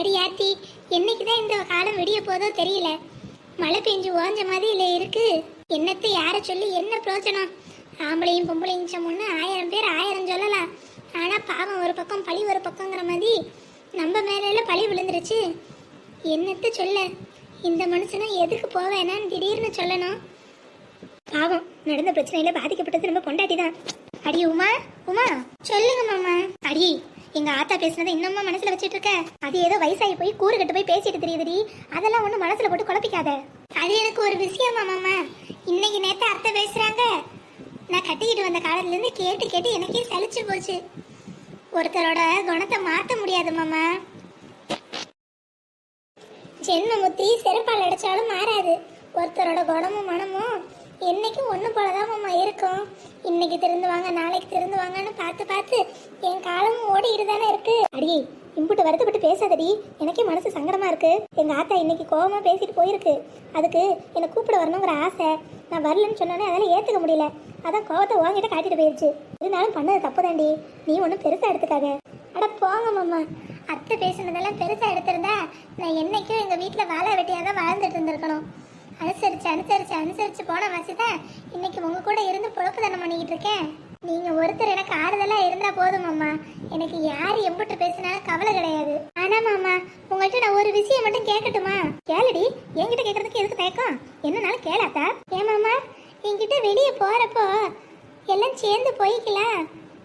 அடியாத்தி என்னைக்கு தான் இந்த காலம் விடிய போதோ தெரியல. மழை பெஞ்சு ஓஞ்ச மாதிரி இல்லை இருக்கு. என்னத்தை யாரை சொல்லி என்ன பிரயோஜனம் ஆம்பளையும் பொம்பளையும் சொன்னோன்னு ஆயிரம் பேர் ஆயிரம் சொல்லலாம். ஆனால் பாவம் ஒரு பக்கம் பழி ஒரு பக்கங்கிற மாதிரி நம்ம மேல பழி விழுந்துருச்சு. என்னத்த சொல்ல? இந்த மனுஷனும் எதுக்கு போவேனான்னு திடீர்னு சொல்லணும். பாவம் நடந்த பிரச்சனையில பாதிக்கப்பட்டது நம்ம பொண்டாட்டி தான் அடி உமா உமா சொல்லுங்க மாமா. அடி எங்க ஆத்தா பேசுனதை இன்னமும் மனசுல வச்சிட்டு இருக்க? அது ஏதோ வயசாகி போய் கூறு கட்டு போய் பேசிட்டு தெரியுதுடி. அதெல்லாம் ஒண்ணு மனசுல போட்டு குழப்பிக்காத. அது எனக்கு ஒரு விஷயமா மாமா. இன்னைக்கு நேத்து அத்தை பேசுறாங்க. நான் கட்டிக்கிட்டு வந்த காலத்துல இருந்து கேட்டு கேட்டு எனக்கே சலிச்சு போச்சு. ஒருத்தரோட குணத்தை மாத்த முடியாது மாமா. ஜென்மமுத்தி செருப்பால் அடிச்சாலும் மாறாது. ஒருத்தரோட குணமும் மனமும் என்னைக்கும் ஒன்று போலதான் மாமா இருக்கும். இன்னைக்கு திருந்துவாங்க நாளைக்கு திருந்துவாங்கன்னு பார்த்து பார்த்து என் காலமும் ஓடிக்கிட்டு தானே இருக்கு. அடி இம்புட்டு வருத்தப்பட்டு பேசாதடி. எனக்கே மனசு சங்கடமா இருக்கு. எங்க ஆத்தா இன்னைக்கு கோவமா பேசிட்டு போயிருக்கு. அதுக்கு என்னை கூப்பிட வரணுங்கிற ஆசை. நான் வரலன்னு சொன்னோன்னே அதெல்லாம் ஏற்றுக்க முடியல. அதான் கோவத்தை உங்ககிட்ட காட்டிட்டு போயிடுச்சு இருந்தாலும் பண்ணது தப்பு தாண்டி நீ ஒன்றும் பெருசாக எடுத்துக்காத. அட போங்க மாமா. அத்தை பேசுனதெல்லாம் பெருசாக எடுத்திருந்தா நான் என்னைக்கும் எங்கள் வீட்டில் வாழை வெட்டியாக தான் வாழ்ந்துட்டு இருந்திருக்கணும். அனுசரிச்சு அனுசரிச்சு அனுசரிச்சு போன வாசி இன்னைக்கு உங்க கூட இருந்து பொழப்பு பண்ணிக்கிட்டு இருக்கேன். நீங்க ஒருத்தர் எனக்கு ஆறுதலா இருந்தா போதும் மாமா எனக்கு யார் எம்பிட்டு பேசினாலும் கவலை கிடையாது. ஆனா மாமா உங்கள்கிட்ட நான் ஒரு விஷயம் மட்டும் கேட்கட்டுமா கேளுடி என்கிட்ட கேட்கறதுக்கு எதுக்கு தயக்கம் என்னனாலும் கேளாத்தா ஏன் மாமா என்கிட்ட வெளியே போறப்போ எல்லாம் சேர்ந்து போய்க்கலாம்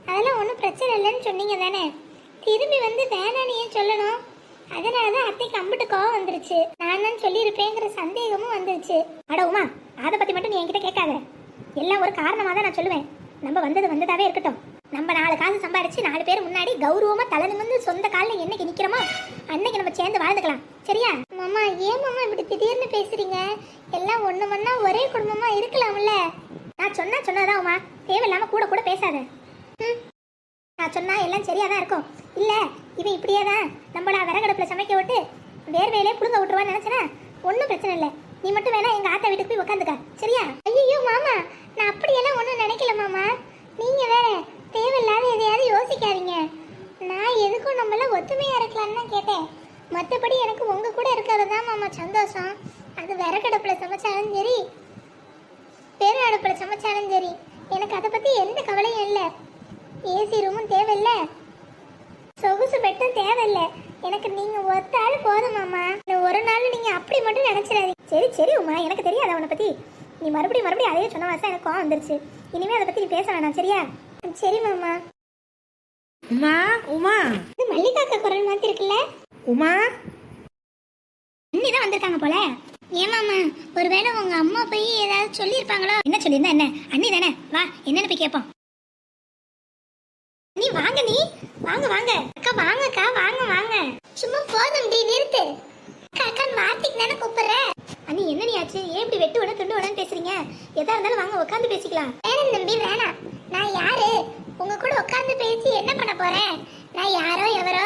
அதெல்லாம் ஒன்றும் பிரச்சனை இல்லைன்னு சொன்னீங்க தானே திரும்பி வந்து வேணான்னு ஏன் சொல்லணும் அதனாலதான் அத்தைக்கு அம்பிட்டு கோவம் வந்துருச்சு நான் தான் சொல்லியிருப்பேங்கிற சந்தேகமும் வந்துருச்சு அட உமா அதை பத்தி மட்டும் நீ என்கிட்ட கேட்காத. எல்லாம் ஒரு காரணமா தான் நான் சொல்லுவேன். நம்ம வந்தது வந்ததாவே இருக்கட்டும். நம்ம நாலு காசு சம்பாரிச்சு நாலு பேர் முன்னாடி கௌரவமா தலை நிமிர்ந்து சொந்த காலில் என்னைக்கு நிக்கிறோமோ அன்னைக்கு நம்ம சேர்ந்து வாழ்ந்துக்கலாம். சரியா? மாமா ஏன் மாமா இப்படி திடீர்னு பேசுறீங்க? எல்லாம் ஒண்ணு மண்ணா ஒரே குடும்பமா இருக்கலாம்ல. நான் சொன்னா சொன்னதான் உமா. தேவையில்லாம கூட கூட பேசாத. ம். நான் சொன்னா எல்லாம் சரியா தான் இருக்கும். இல்ல இவன் இப்படியே தான் நம்மள விறகடுப்புல சமைக்க விட்டு வேர்வையிலே புடுங்க விட்டுருவான்னு நினைச்சனா? ஒன்றும் பிரச்சனை இல்லை. நீ மட்டும் வேணா எங்க ஆத்தா வீட்டுக்கு போய் உட்காந்துக்க சரியா? ஐயோ மாமா நான் அப்படியெல்லாம் ஒன்றும் நினைக்கல மாமா. நீங்க வேற தேவையில்லாத எதையாவது யோசிக்காதீங்க. நான் எதுக்கும் நம்மள ஒத்துமையா இருக்கலாம்னு தான் கேட்டேன். மற்றபடி எனக்கு உங்க கூட இருக்கிறது தான் மாமா சந்தோஷம். அது விறகடுப்புல சமைச்சாலும் சரி பெரு அடுப்புல சமைச்சாலும் சரி எனக்கு அதை பத்தி எந்த கவலையும் இல்லை. ஏசி ரூமும் தேவையில்லை. சொகுசு பெட்டும் தேவையில்லை. எனக்கு நீங்க ஒத்த ஆள் போதும் மாமா. இந்த ஒரு நாள் நீங்க அப்படி மட்டும் நினைச்சிடாதீங்க. சரி சரி உமா. எனக்கு தெரியாது அவனை பத்தி. நீ மறுபடியும் மறுபடியும் அதே சொன்ன வாசம் எனக்கு கோவம் வந்துருச்சு. இனிமே அதை பத்தி நீ பேச வேணாம் சரியா? சரி மாமா. உமா உமா. இது மல்லிகாக்கா குரல் மாதிரி இருக்குல்ல? உமா. அண்ணி தான் வந்திருக்காங்க போல. ஏன் மாமா? ஒருவேளை உங்க அம்மா போய் ஏதாவது சொல்லியிருப்பாங்களோ? என்ன சொல்லியிருந்தா என்ன? அண்ணி தானே? வா என்னன்னு போய் கேட்போம் நீ வாங்க நீ. வாங்க வாங்க. அக்கா வாங்கக்கா வாங்க வாங்க. சும்மா போதும் டி நிறுத்து. அக்கா அக்கா வார்த்தைக்கு தானே கூப்பிடுற அண்ணி என்ன நீ ஆச்சு? ஏன் இப்படி வெட்டு விட துண்டு விடன்னு பேசுறீங்க? எதா இருந்தாலும் வாங்க உட்காந்து பேசிக்கலாம். வேணாம் தம்பி வேணாம். நான் யாரு? உங்க கூட உட்காந்து பேசி என்ன பண்ண போறேன்? நான் யாரோ எவரோ?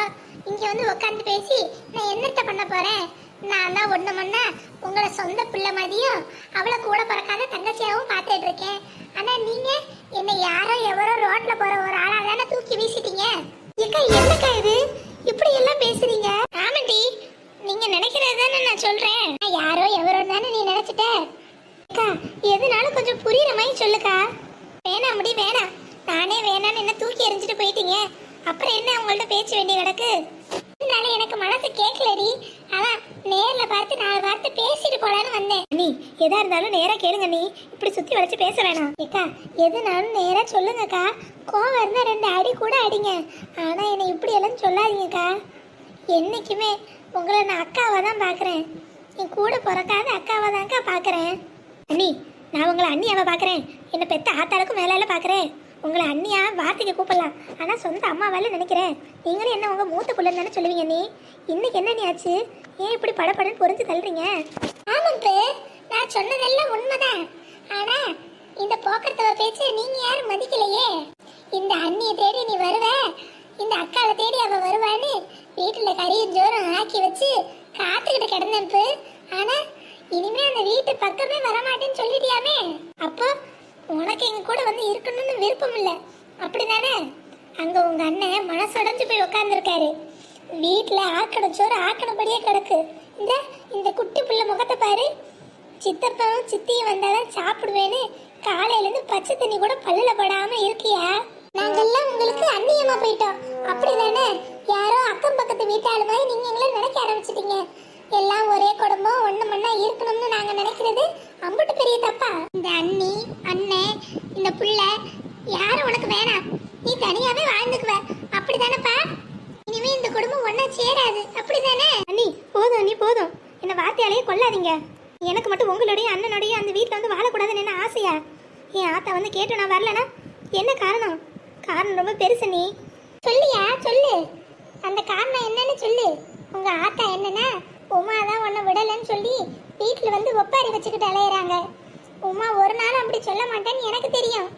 இங்க வந்து உட்காந்து பேசி நான் என்னத்த பண்ண போறேன்? நான் தான் ஒண்ணு மண்ணா உங்களை சொந்த பிள்ளை மாதிரியும் அவளை கூட பிறக்காத தங்கச்சியாவும் பார்த்துட்டு இருக்கேன். ஆனா நீங்க? என்ன யாரோ எவரோ ரோட்ல போற ஒரு ஆளா தானே தூக்கி வீசிட்டீங்க? ஏக்கா என்னக்கா இது இப்படி எல்லாம் பேசுறீங்க ஆமாண்டி நீங்க நினைக்கிறது தானே நான் சொல்றேன் நான் யாரோ எவரோ தானே நீ நினைச்சிட்ட அக்கா எதுனாலும் கொஞ்சம் புரியுற மாதிரி சொல்லுக்கா வேணாம் முடி வேணாம் நானே வேணான்னு என்ன தூக்கி எறிஞ்சிட்டு போயிட்டீங்க அப்புறம் என்ன உங்கள்ட்ட பேச்சு வேண்டி கிடக்கு அதனால எனக்கு மனசு கேட்கலடி அதான் நேர்ல பார்த்து நாலு வார்த்தை பேசிட்டு போலான்னு வந்தேன் நீ எதா இருந்தாலும் நேரா கேளுங்க நீ இப்படி சுத்தி வளைச்சு பேச வேணாம். ஏக்கா எதுனாலும் நேரா சொல்லுங்கக்கா. கோவம் இருந்தா ரெண்டு அடி கூட அடிங்க. ஆனா என்னை இப்படி எல்லாம் சொல்லாதீங்கக்கா. என்னைக்குமே உங்களை நான் அக்காவை தான் பார்க்குறேன் என் கூட பிறக்காத அக்காவை தான்க்கா பார்க்குறேன் அண்ணி நான் உங்களை அண்ணியாவை பார்க்குறேன் என்னை பெத்த ஆத்தாளுக்கும் மேலால பார்க்குறேன் உங்களை அண்ணியா வார்த்தைக்கு கூப்பிடலாம். ஆனால் சொந்த அம்மாவால நினைக்கிறேன். நீங்களும் என்ன உங்கள் மூத்த பிள்ளைன்னு தானே சொல்லுவீங்க நீ இன்னைக்கு என்ன நீ ஆச்சு? ஏன் இப்படி படப்படன்னு பொறிஞ்சு தள்ளுறீங்க? ஆமாம் நான் சொன்னதெல்லாம் உண்மைதான். ஆனா இந்த போக்கத்தவ பேச்சு நீங்க யாரும் மதிக்கலையே. இந்த அண்ணியை தேடி நீ வருவ. இந்த அக்காவை தேடி அவ வருவான்னு வீட்டுல கரியும் ஜோரம் ஆக்கி வச்சு காத்துக்கிட்டு கிடந்தப்பு ஆனா இனிமே அந்த வீட்டு பக்கமே வரமாட்டேன்னு சொல்லிட்டியாமே. அப்போ உனக்கு எங்க கூட வந்து இருக்கணும்னு விருப்பம் இல்ல. அப்படிதானே? அங்க உங்க அண்ணன் மனசுடைஞ்சு போய் உட்கார்ந்துருக்காரு வீட்டில் ஆக்கணும் சோறு ஆக்கணும்படியே கிடக்கு. இந்த இந்த குட்டி பிள்ளை முகத்தை பாரு. சித்தப்பாவும் சித்தியும் வந்தாதான் சாப்பிடுவேன்னு காலையிலேருந்து பச்சை தண்ணி கூட பல்லுல படாம இருக்கியா? நாங்கெல்லாம் உங்களுக்கு அந்நியமா போயிட்டோம். அப்படிதானே யாரோ அக்கம் பக்கத்து வீட்டாளு மாதிரி நீங்க எங்களை நினைக்க ஆரம்பிச்சிட்டீங்க. எல்லாம் ஒரே குடும்பம் ஒண்ணு மண்ணா இருக்கணும்னு நாங்க நினைக்கிறது அம்புட்டு பெரிய தப்பா? இந்த அண்ணி அண்ணன் இந்த புள்ள யாரும் உனக்கு வேணாம். நீ தனியாவே வாழ்ந்துக்குவ. அப்படிதானப்பா இனிமே இந்த குடும்பம் ஒன்னா சேராது. அப்படிதானே அண்ணி போதும் அண்ணி போதும். என்ன வார்த்தையாலேயே கொள்ளாதீங்க எனக்கு மட்டும் உங்களுடைய அண்ணனுடைய அந்த வீட்டில் வந்து வாழக்கூடாதுன்னு என்ன ஆசையா? என் ஆத்தா வந்து கேட்டு நான் வரலனா? என்ன காரணம்? காரணம் ரொம்ப பெருசு நீ. சொல்லியா? சொல்லு. அந்த காரணம் என்னன்னு சொல்லு. உங்க ஆத்தா என்னன்னா உமா தான் உன்னை விடலைன்னு சொல்லி வீட்டில் வந்து ஒப்பாரி வச்சுக்கிட்டு அலையிறாங்க. உமா ஒரு நாள் அப்படி சொல்ல மாட்டேன்னு எனக்கு தெரியும்.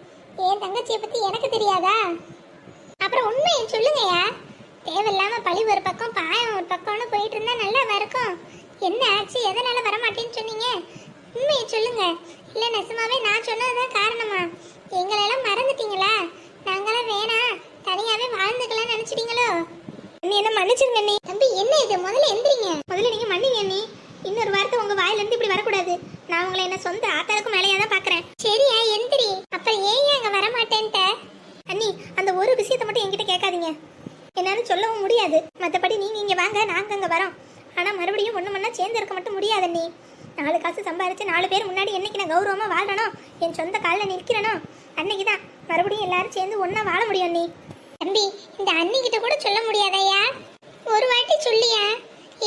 என் தங்கச்சியை பத்தி எனக்கு தெரியாதா? அப்புறம் உண்மையை சொல்லுங்கயா தேவையில்லாம பழி ஒரு பக்கம் பாயம் ஒரு பக்கம்னு போயிட்டு இருந்தா நல்லா இருக்கும். என்ன ஆச்சு? எதனால வரமாட்டேன்னு சொன்னீங்க? உண்மையை சொல்லுங்க. இல்ல நெசமாவே நான் சொன்னதுதான் காரணமா? எங்களெல்லாம் மறந்துட்டீங்களா? நாங்களாம் வேணாம் தனியாவே வாழ்ந்துக்கலாம் நினைச்சிட்டீங்களோ? நீ என்ன மன்னிச்சிருங்க அண்ணி. தம்பி என்ன இது? முதல்ல எந்திரிங்க. முதல்ல நீங்க மன்னிங்க அண்ணி. இன்னொரு வார்த்தை உங்க வாயிலிருந்து இப்படி வரக்கூடாது. நான் உங்களை என்ன சொந்த ஆத்தாளுக்கும் மேலேயே தான் பாக்குறேன் சரியா எந்திரி அப்ப ஏன் அங்க வரமாட்டேன்ட்ட அண்ணி அந்த ஒரு விஷயத்தை மட்டும் என்கிட்ட கேட்காதீங்க என்னால சொல்லவும் முடியாது மற்றபடி நீங்க இங்க வாங்க நாங்க அங்க வரோம் ஆனா மறுபடியும் ஒண்ணு மண்ணா சேர்ந்து இருக்க மட்டும் முடியாது அண்ணி நாலு காசு நாலு பேர் முன்னாடி என்னைக்கு நான் கௌரவமா வாழணும் என் சொந்த காலில் நிற்கிறனோ? அன்னைக்கு தான் மறுபடியும் எல்லாரும் சேர்ந்து ஒன்றா வாழ முடியும் அண்ணி தம்பி இந்த அண்ணிக்கிட்ட கூட சொல்ல முடியாதயா ஒரு வாட்டி சொல்லியா?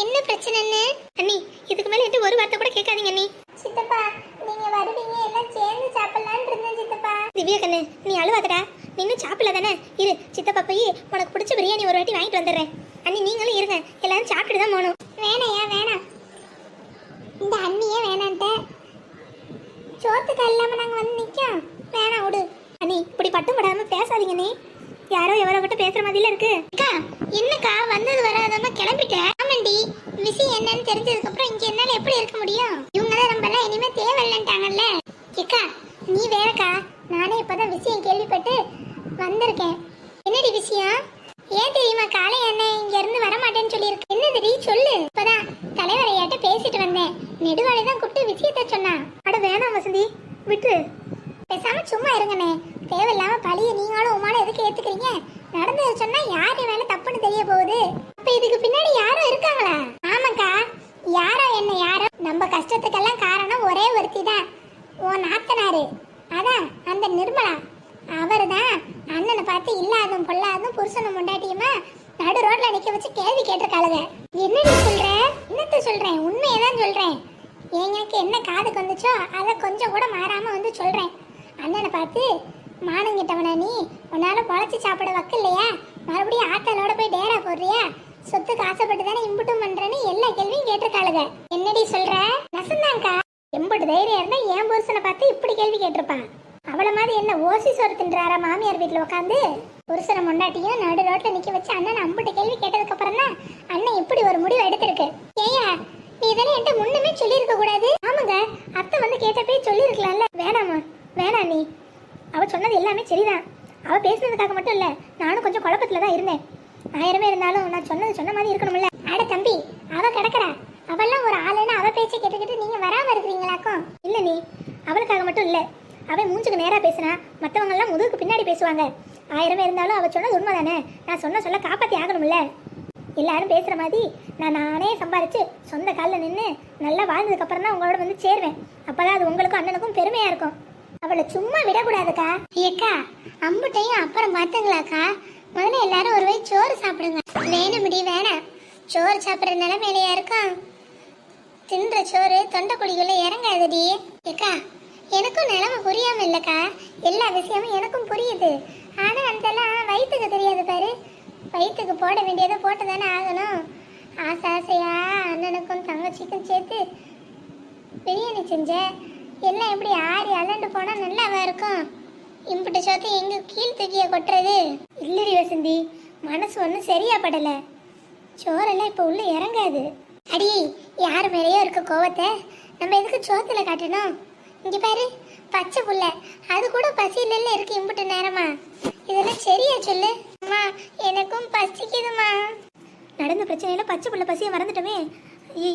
என்ன பிரச்சனைன்னு? அண்ணி இதுக்கு மேல என்கிட்ட ஒரு வார்த்தை கூட கேட்காதீங்க அண்ணி. சித்தப்பா நீங்க வருவீங்க எல்லாம் சேர்ந்து சாப்பிடலாம்னு இருந்தேன் சித்தப்பா. திவ்யா கண்ணு நீ அழுவாதடா. நீ சாப்பிடல தானே இரு சித்தப்பா போய் உனக்கு பிடிச்ச பிரியாணி ஒரு வாட்டி வாங்கிட்டு வந்துடுறேன். அண்ணி நீங்களும் இருங்க. எல்லாரும் சாப்பிட்டு தான் போகணும். வேணையா வேணாம். இந்த அண்ணியே வேணான்ட்ட. சோத்துக்கு இல்லாம நாங்க வந்து நிக்கோம் வேணாம் விடு. அண்ணி இப்படி பட்டும் படாம பேசாதீங்க நீ யாரோ எவரோ கிட்ட பேசுற மாதிரில இருக்கு. அக்கா என்னக்கா வந்தது வராதமா கிளம்பிட்டேன் ஆமாண்டி விஷயம் என்னன்னு தெரிஞ்சதுக்கு அப்புறம் இங்க என்னால எப்படி இருக்க முடியும்? இவங்க தான் நம்ம எல்லாம் இனிமே தேவையில்லைன்ட்டாங்கல்ல. அக்கா நீ வேறக்கா. நானே இப்பதான் விஷயம் கேள்விப்பட்டு வந்திருக்கேன். என்னடி விஷயம்? ஏன் தெரியுமா காலை என்ன இங்க இருந்து வர மாட்டேன்னு சொல்லியிருக்க என்னதுடி சொல்லு இப்பதான் தலைவர் ஐயாட்ட பேசிட்டு வந்தேன் நெடுவாளி தான் கூப்பிட்டு விஷயத்த சொன்னா. அட வேணாம் வசந்தி விட்டு. பேசாம சும்மா இருங்கண்ணே. தேவையில்லாம பழிய நீங்களும் உமாலும் எதுக்கு ஏத்துக்கிறீங்க? நடந்தது சொன்னா யாரு மேல தப்புன்னு தெரிய போகுது? இப்ப இதுக்கு பின்னாடி யாரும் இருக்காங்களா? ஆமாக்கா. யாரோ என்ன யாரோ? நம்ம கஷ்டத்துக்கெல்லாம் காரணம் ஒரே ஒருத்தி தான் ஓ நாத்தனாரு. அதான் அந்த நிர்மலா. அவரு தான் அண்ணனை பார்த்து இல்லாதும் பொல்லாதும் புருஷனும் முண்டாட்டியுமா நடு ரோட்ல நிக்க வச்சு கேள்வி கேட்டிருக்காளுங்க. என்னடி சொல்ற? என்னத்த சொல்றேன் உண்மையை தான் சொல்றேன். எங்களுக்கு என்ன காதுக்கு வந்துச்சோ அதை கொஞ்சம் கூட மாறாமல் வந்து சொல்கிறேன் அண்ணனை பார்த்து மானங்கிட்டவனா நீ? உன்னால் பொழைச்சி சாப்பிட வக்கு இல்லையா? மறுபடியும் ஆத்தாளோட போய் டேரா போடுறியா? சொத்துக்கு ஆசைப்பட்டு தானே இம்புட்டும் பண்ணுறேன்னு எல்லா கேள்வியும் கேட்டிருக்காளுங்க. என்னடி சொல்ற? நசந்தாங்க்கா எம்புட்டு தைரியம் இருந்தால் என் புருஷனை பார்த்து இப்படி கேள்வி கேட்டிருப்பான். அவளை மாதிரி என்ன ஓசி சோறு தின்றாரா மாமியார் வீட்டில் உட்காந்து புருஷனை முன்னாட்டியும் நடு ரோட்டில் நிற்க வச்சு அண்ணன் அம்புட்டு கேள்வி கேட்டதுக்கப்புறம் தான் அண்ணன் இப்படி ஒரு முடிவு எடுத்திருக்கு. ஏயா நீ இதெல்லாம் என்கிட்ட முன்னமே சொல்லியிருக்க கூடாது? ஆமாங்க. அத்தை வந்து கேட்டப்பே சொல்லியிருக்கலாம்ல. வேணாமா வேணாம் நீ அவ சொன்னது எல்லாமே சரிதான். அவ பேசுனதுக்காக மட்டும் இல்லை நானும் கொஞ்சம் குழப்பத்துல தான் இருந்தேன். ஆயிரமே இருந்தாலும் நான் சொன்னது சொன்ன மாதிரி இருக்கணும்ல. அட தம்பி அவ கிடக்குறா. அவெல்லாம் ஒரு ஆளுன்னு அவ பேச்சை கேட்டுக்கிட்டு நீங்க வராம இருக்கிறீங்களாக்கும் இல்ல நீ அவளுக்காக மட்டும் இல்ல. அவன் மூஞ்சுக்கு நேரா பேசுனா மத்தவங்க எல்லாம் முதுகுக்கு பின்னாடி பேசுவாங்க. ஆயிரமே இருந்தாலும் அவ சொன்னது உண்மைதானே? நான் சொன்ன சொல்ல காப்பாத்தி ஆகணும்ல. எல்லாரும் பேசுகிற மாதிரி நான் நானே சம்பாரித்து சொந்த காலில் நின்று நல்லா வாழ்ந்ததுக்கப்புறம் தான் உங்களோட வந்து சேருவேன். அப்பதான் அது உங்களுக்கும் அண்ணனுக்கும் பெருமையாக இருக்கும். அவளை சும்மா விடக்கூடாதுக்கா. ஏக்கா அம்புட்டையும் அப்புறம் பார்த்துங்களாக்கா முதல்ல எல்லாரும் ஒரு வயசு சோறு சாப்பிடுங்க. வேணும்டி வேணாம். சோறு சாப்பிட்ற நிலைமையிலையா இருக்கும்? தின்ற சோறு தொண்டைக்குழிக்குள்ள இறங்காதடி. ஏக்கா எனக்கும் நிலைமை புரியாமல் இல்லைக்கா. எல்லா விஷயமும் எனக்கும் புரியுது. ஆனால் அந்தெல்லாம் வயிற்றுக்கு தெரியாது பாரு. வயிற்றுக்கு போட வேண்டியதை போட்டு தானே ஆகணும். ஆசை ஆசையா அண்ணனுக்கும் தங்கச்சிக்கும் சேர்த்து பிரியாணி செஞ்ச? எல்லாம் எப்படி ஆறி அலண்டு போனால் நல்லாவா இருக்கும்? இம்புட்டு சோத்து எங்கே கீழ் தூக்கிய கொட்டுறது? இல்லடி வசந்தி மனசு ஒன்றும் சரியா படலை சோறெல்லாம் இப்போ உள்ள இறங்காது. அடி யார் மேலேயோ இருக்க கோவத்தை நம்ம எதுக்கு சோத்துல காட்டணும்? இங்கே பாரு பச்சை புள்ள. அது கூட பசியில இருக்கு இம்புட்டு நேரமா. இதெல்லாம் சரியா சொல்லு. அம்மா எனக்கும் பசிக்குதுமா நடந்த பிரச்சனையில பச்சை புள்ள பசியை மறந்துட்டோமே.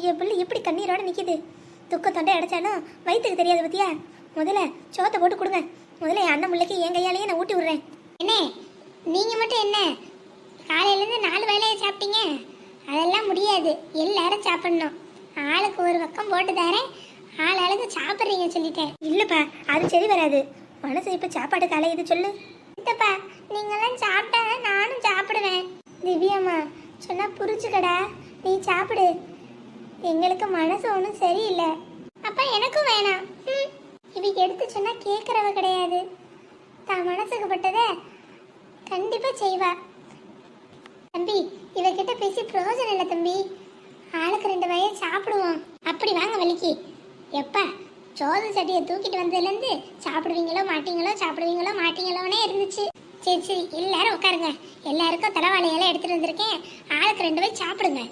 என் பிள்ளை எப்படி கண்ணீரோட நிக்குது. துக்க தொண்டை அடைச்சாலும் வயிற்றுக்கு தெரியாது பத்தியா? முதல்ல சோத்தை போட்டு கொடுங்க. முதல்ல என் அண்ணன் பிள்ளைக்கு என் கையாலேயே நான் ஊட்டி விடுறேன். என்ன நீங்க மட்டும் என்ன? காலையில இருந்து நாலு வேலையை சாப்பிட்டீங்க? அதெல்லாம் முடியாது. எல்லாரும் சாப்பிடணும். ஆளுக்கு ஒரு பக்கம் போட்டு தரேன். ஆள் ஆளுக்கு சாப்பிட்றீங்க சொல்லிட்டேன். இல்லப்பா அது சரி வராது. மனசு இப்ப சாப்பாடு கலையுது சொல்லு. சித்தப்பா நீங்களாம் சாப்பிட்டா நானும் சாப்பிடுவேன். திவ்யாம்மா சொன்னா புரிச்சுக்கடா நீ சாப்பிடு. எங்களுக்கு மனசு ஒன்றும் சரியில்லை. அப்ப எனக்கும் வேணாம். ம், இவ எடுத்து சொன்னா கேட்கறவ கிடையாது. தான் மனசுக்கு பட்டதை கண்டிப்பா செய்வா. தம்பி இவகிட்ட பேசி பிரயோஜனம் இல்லை தம்பி. ஆளுக்கு ரெண்டு வய சாப்பிடுவோம். அப்படி வாங்க வலிக்கு எப்போ சோத சட்டியை தூக்கிட்டு வந்ததுலேருந்து சாப்பிடுவீங்களோ மாட்டீங்களோ சாப்பிடுவீங்களோ மாட்டீங்களோனே இருந்துச்சு. சரி சரி எல்லாரும் உட்காருங்க. எல்லாருக்கும் தலைவாழையெல்லாம் எடுத்துட்டு வந்திருக்கேன். ஆளுக்கு ரெண்டு வய சாப்பிடுங்க.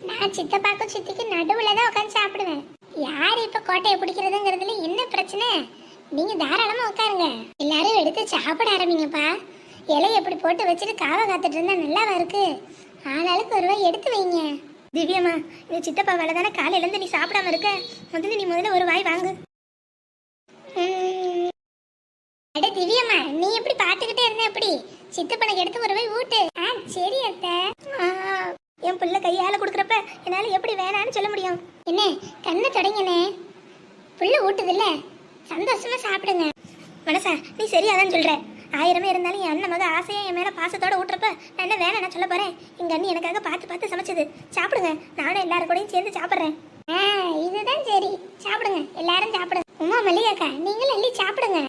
நான் சித்தப்பாக்கும் சித்திக்கு நடுவில் தான் உட்காந்து சாப்பிடுவேன். யார் இப்போ கோட்டையை பிடிக்கிறதுங்கிறதுல என்ன பிரச்சனை? நீங்கள் தாராளமாக உட்காருங்க. எல்லாரும் எடுத்து சாப்பிட ஆரம்பிங்கப்பா. இலையை எப்படி போட்டு வச்சுட்டு காவை காத்துட்டு இருந்தால் நல்லாவா இருக்கு? ஆளாளுக்கு ஒருவா எடுத்து வைங்க. திவ்யம்மா இது சித்தப்பா வேலை தானே காலையில இருந்து நீ சாப்பிடாம இருக்க. முதல்ல நீ முதல்ல ஒரு வாய் வாங்கு. அட திவ்யம்மா நீ எப்படி பாத்துக்கிட்டே இருந்த எப்படி சித்தப்பனுக்கு எடுத்து ஒரு வாய் ஊட்டு. ஆ சரி அத்தை. என் பிள்ளை கையால கொடுக்குறப்ப என்னால எப்படி வேணான்னு சொல்ல முடியும்? என்ன கண்ணை தொடங்கினே. புள்ள ஊட்டுதில்ல? சந்தோஷமா சாப்பிடுங்க. மனசா நீ சரியாதான் சொல்ற. ஆயிரமே இருந்தாலும் என் அண்ணன் மக ஆசையாக என் மேலே பாசத்தோட ஊட்டுறப்ப நான் என்ன வேணாம் நான் சொல்ல போறேன்? எங்கள் அண்ணி எனக்காக பார்த்து பார்த்து சமைச்சது. சாப்பிடுங்க. நானும் எல்லாரும் கூடயும் சேர்ந்து சாப்பிட்றேன். ஆ இதுதான் சரி. சாப்பிடுங்க. எல்லாரும் சாப்பிடுங்க. உமா மல்லிகாக்கா நீங்களும் எல்லாம் சாப்பிடுங்க.